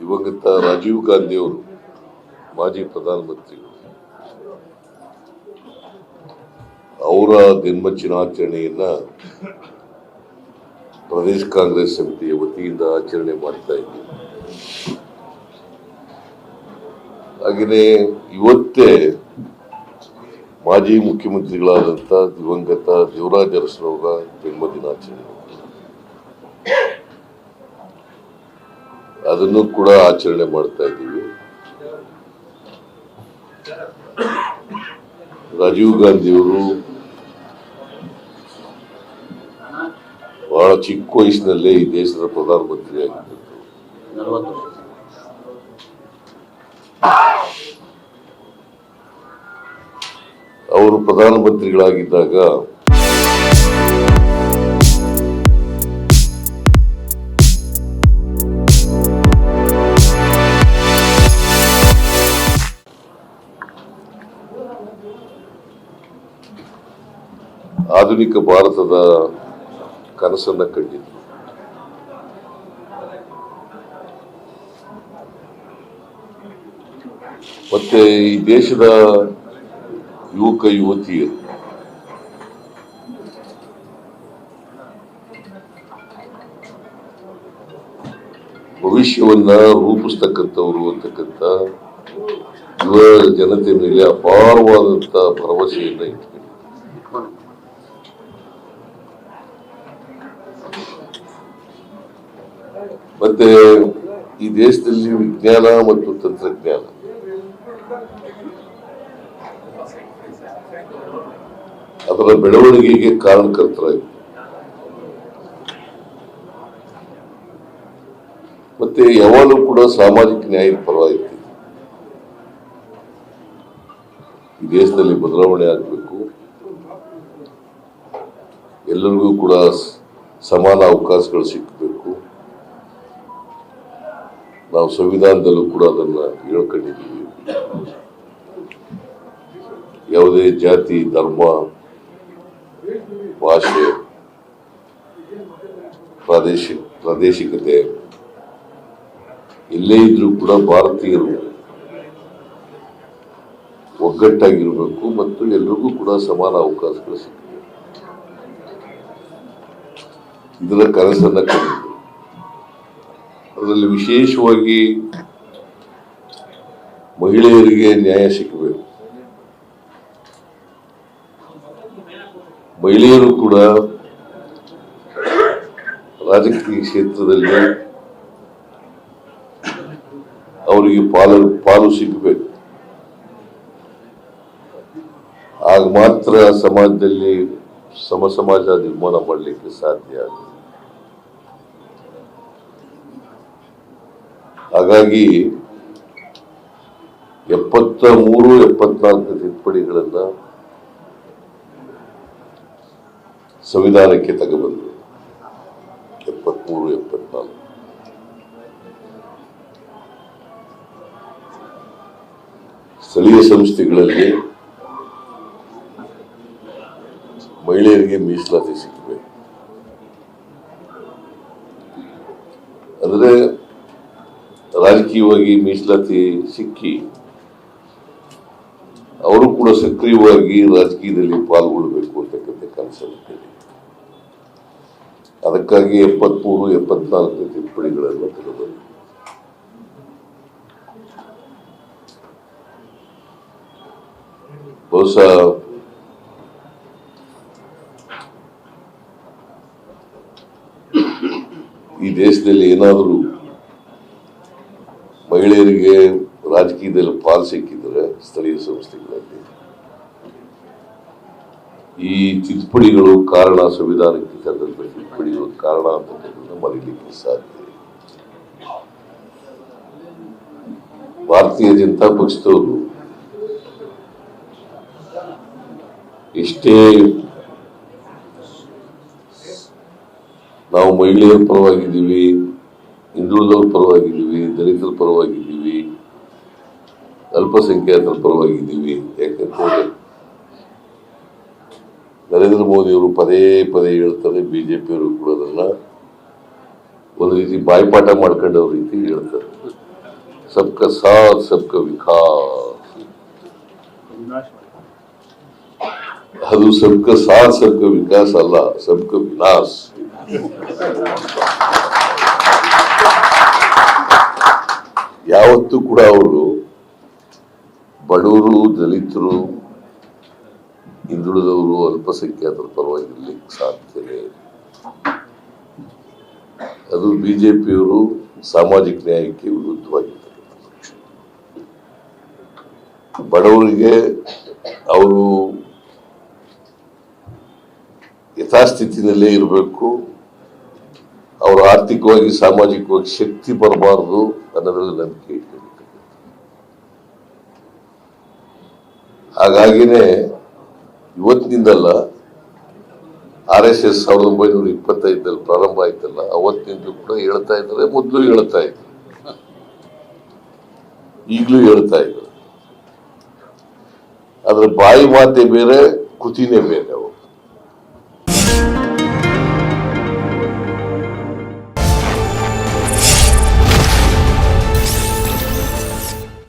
ದಿವಂಗತ ರಾಜೀವ್ ಗಾಂಧಿ ಅವರು ಮಾಜಿ ಪ್ರಧಾನಮಂತ್ರಿಗಳು. ಅವರ ಜನ್ಮದಿನಾಚರಣೆಯನ್ನ ಪ್ರದೇಶ ಕಾಂಗ್ರೆಸ್ ಸಮಿತಿಯ ವತಿಯಿಂದ ಆಚರಣೆ ಮಾಡ್ತಾ ಇದ್ದೀವಿ ಹಾಗೆಯೇ ಇವತ್ತೇ ಮಾಜಿ ಮುಖ್ಯಮಂತ್ರಿಗಳಾದಂಥ ದಿವಂಗತ ದೇವರಾಜ ಅರಸರವರ ಜನ್ಮದಿನಾಚರಣೆ. ಅದನ್ನು ಕೂಡ ಆಚರಣೆ ಮಾಡ್ತಾ ಇದ್ದೀವಿ. ರಾಜೀವ್ ಗಾಂಧಿಯವರು ಬಹಳ ಚಿಕ್ಕ ವಯಸ್ಸಿನಲ್ಲೇ ಈ ದೇಶದ ಪ್ರಧಾನಮಂತ್ರಿ ಆಗಿದ್ದರು. ಅವರು ಪ್ರಧಾನಮಂತ್ರಿಗಳಾಗಿದ್ದಾಗ ಆಧುನಿಕ ಭಾರತದ ಕನಸನ್ನ ಕಂಡಿದ್ರು. ಮತ್ತೆ ಈ ದೇಶದ ಯುವಕ, ಯುವತಿಯರು. ಭವಿಷ್ಯವನ್ನ ರೂಪಿಸ್ತಕ್ಕಂಥವ್ರು ಅಂತಕ್ಕಂಥ ಯುವ ಜನತೆ ಮೇಲೆ ಅಪಾರವಾದಂತ ಭರವಸೆಯನ್ನ ಇಟ್ಕೊಂಡು ಮತ್ತೆ ಈ ದೇಶದಲ್ಲಿ ವಿಜ್ಞಾನ ಮತ್ತು ತಂತ್ರಜ್ಞಾನ. ಅದರ ಬೆಳವಣಿಗೆಗೆ ಕಾರಣಕರ್ತರಾಗಿ. ಮತ್ತೆ ಯಾವಾಗಲೂ ಕೂಡ ಸಾಮಾಜಿಕ ನ್ಯಾಯದ ಪರವಾಗಿತ್ತು ಈ ದೇಶದಲ್ಲಿ ಬದಲಾವಣೆ ಆಗಬೇಕು. ಎಲ್ಲರಿಗೂ ಕೂಡ ಸಮಾನ ಅವಕಾಶಗಳು ಸಿಕ್ಕಬೇಕು ನಾವು ಸಂವಿಧಾನದಲ್ಲೂ ಕೂಡ ಅದನ್ನ ಹೇಳ್ಕೊಂಡಿದ್ದೀವಿ. ಯಾವುದೇ ಜಾತಿ, ಧರ್ಮ, ಭಾಷೆ ಪ್ರಾದೇಶಿಕ ಪ್ರಾದೇಶಿಕತೆ ಎಲ್ಲೇ ಇದ್ರೂ ಕೂಡ ಭಾರತೀಯರು ಒಗ್ಗಟ್ಟಾಗಿರಬೇಕು ಮತ್ತು ಎಲ್ರಿಗೂ ಕೂಡ ಸಮಾನ ಅವಕಾಶಗಳು ಸಿಗಬೇಕು ಇದರ ಕನಸನ್ನ ಅದರಲ್ಲಿ ವಿಶೇಷವಾಗಿ ಮಹಿಳೆಯರಿಗೆ ನ್ಯಾಯ ಸಿಗಬೇಕು. ಮಹಿಳೆಯರು ಕೂಡ ರಾಜಕೀಯ ಕ್ಷೇತ್ರದಲ್ಲಿ ಅವರಿಗೆ ಪಾಲು ಪಾಲು ಸಿಗಬೇಕು. ಆಗ ಮಾತ್ರ ಸಮಾಜದಲ್ಲಿ ಸಮ ಸಮಾಜ ನಿರ್ಮಾಣ ಮಾಡಲಿಕ್ಕೆ ಸಾಧ್ಯ ಆಗುತ್ತೆ ಹಾಗಾಗಿ ಎಪ್ಪತ್ತ ಮೂರು ಎಪ್ಪತ್ನಾಲ್ಕು ತಿದ್ದುಪಡಿಗಳನ್ನ ಸಂವಿಧಾನಕ್ಕೆ ತಗೊಬಂದರು. ಎಪ್ಪತ್ಮೂರು ಎಪ್ಪತ್ನಾಲ್ಕು. ಸ್ಥಳೀಯ ಸಂಸ್ಥೆಗಳಲ್ಲಿ ಮಹಿಳೆಯರಿಗೆ ಮೀಸಲಾತಿ ಸಿಗಬೇಕು ಅಂದ್ರೆ ರಾಜಕೀಯವಾಗಿ ಮೀಸಲಾತಿ ಸಿಕ್ಕಿ, ಅವರು ಕೂಡ ಸಕ್ರಿಯವಾಗಿ ರಾಜಕೀಯದಲ್ಲಿ ಪಾಲ್ಗೊಳ್ಳಬೇಕು ಅಂತಕ್ಕಂಥ ಕನಸನ್ನು ಅದಕ್ಕಾಗಿ ಎಪ್ಪತ್ಮೂರು ಎಪ್ಪತ್ನಾಲ್ಕು ತಿದ್ದುಪಡಿಗಳನ್ನು ತೆಗೆದುಬಂದರು ಬಹುಶಃ ಈ ದೇಶದಲ್ಲಿ ಏನಾದರೂ ಮಹಿಳೆಯರಿಗೆ ರಾಜಕೀಯದಲ್ಲಿ ಪಾಲ್ ಸಿಕ್ಕಿದ್ರೆ ಸ್ಥಳೀಯ ಸಂಸ್ಥೆಗಳಲ್ಲಿ ಈ ತಿದ್ದುಪಡಿಗಳು ಕಾರಣ ಸಂವಿಧಾನಕ್ಕೆ ತಂದಂತ ತಿದ್ದುಪಡಿಗಳು ಕಾರಣ ಅಂತಕ್ಕಂಥದ್ದು ಮರೀಲಿಕ್ಕೆ ಸಾಧ್ಯ. ಭಾರತೀಯ ಜನತಾ ಪಕ್ಷದವರು ಎಷ್ಟೇ ನಾವು ಮಹಿಳೆಯರ ಪರವಾಗಿದ್ದೀವಿ ಹಿಂದುಳಿದವ್ರ ಪರವಾಗಿದ್ದೀವಿ, ದಲಿತರ ಪರವಾಗಿದ್ದೀವಿ, ಅಲ್ಪಸಂಖ್ಯಾತರ ಪರವಾಗಿದ್ದೀವಿ. ಯಾಕಂತಂದ್ರೆ ನರೇಂದ್ರ ಮೋದಿಯವರು ಪದೇ ಪದೇ ಹೇಳ್ತಾರೆ ಬಿ ಜೆ ಪಿಯವರು ಕೂಡ ಅದನ್ನು ಒಂದು ರೀತಿ ಬಾಯ್ಪಾಠ ಮಾಡ್ಕೊಂಡವ್ರ ರೀತಿ ಹೇಳ್ತಾರೆ. ಸಬ್ಕ ಸಾಥ್, ಸಬ್ಕ ವಿಕಾಸ್. ಅದು ಸಬ್ಕ ಸಾಥ್, ಸಬ್ಕ ವಿಕಾಸ್ ಅಲ್ಲ, ಸಬ್ಕ ವಿನಾಶ್. ಯಾವತ್ತೂ ಕೂಡ ಅವರು ಬಡವರು, ದಲಿತರು, ಹಿಂದುಳಿದವರು ಅಲ್ಪಸಂಖ್ಯಾತರ ಪರವಾಗಿ ಇರ್ಲಿಕ್ಕೆ ಅದು ಬಿ ಅದು ಬಿಜೆಪಿಯವರು ಸಾಮಾಜಿಕ ನ್ಯಾಯಕ್ಕೆ ವಿರುದ್ಧವಾಗಿರ್ತಕ್ಕಂಥ ಬಡವರಿಗೆ ಅವರು ಯಥಾಸ್ಥಿತಿನಲ್ಲೇ ಇರಬೇಕು. ಅವರು ಆರ್ಥಿಕವಾಗಿ, ಸಾಮಾಜಿಕವಾಗಿ ಶಕ್ತಿ ಬರಬಾರದು ಅನ್ನೋದ್ರಲ್ಲಿ ನಂಬಿಕೆ ಹಾಗಾಗಿನೇ ಇವತ್ತಿನಿಂದಲ್ಲ, ಆರ್ ಎಸ್ ಎಸ್ ಸಾವಿರದ ಒಂಬೈನೂರ ಇಪ್ಪತ್ತೈದಲ್ಲಿ ಪ್ರಾರಂಭ ಆಯ್ತಲ್ಲ ಅವತ್ತಿನಿಂದ ಕೂಡ ಹೇಳ್ತಾ ಇದ್ದಾರೆ, ಮೊದಲು ಹೇಳ್ತಾ ಇದ್ರು. ಈಗಲೂ ಹೇಳ್ತಾ ಇದ್ರು ಅದ್ರ ಬಾಯಿ ಮಾತೆ ಬೇರೆ, ಕೃತಿನೇ ಬೇರೆ.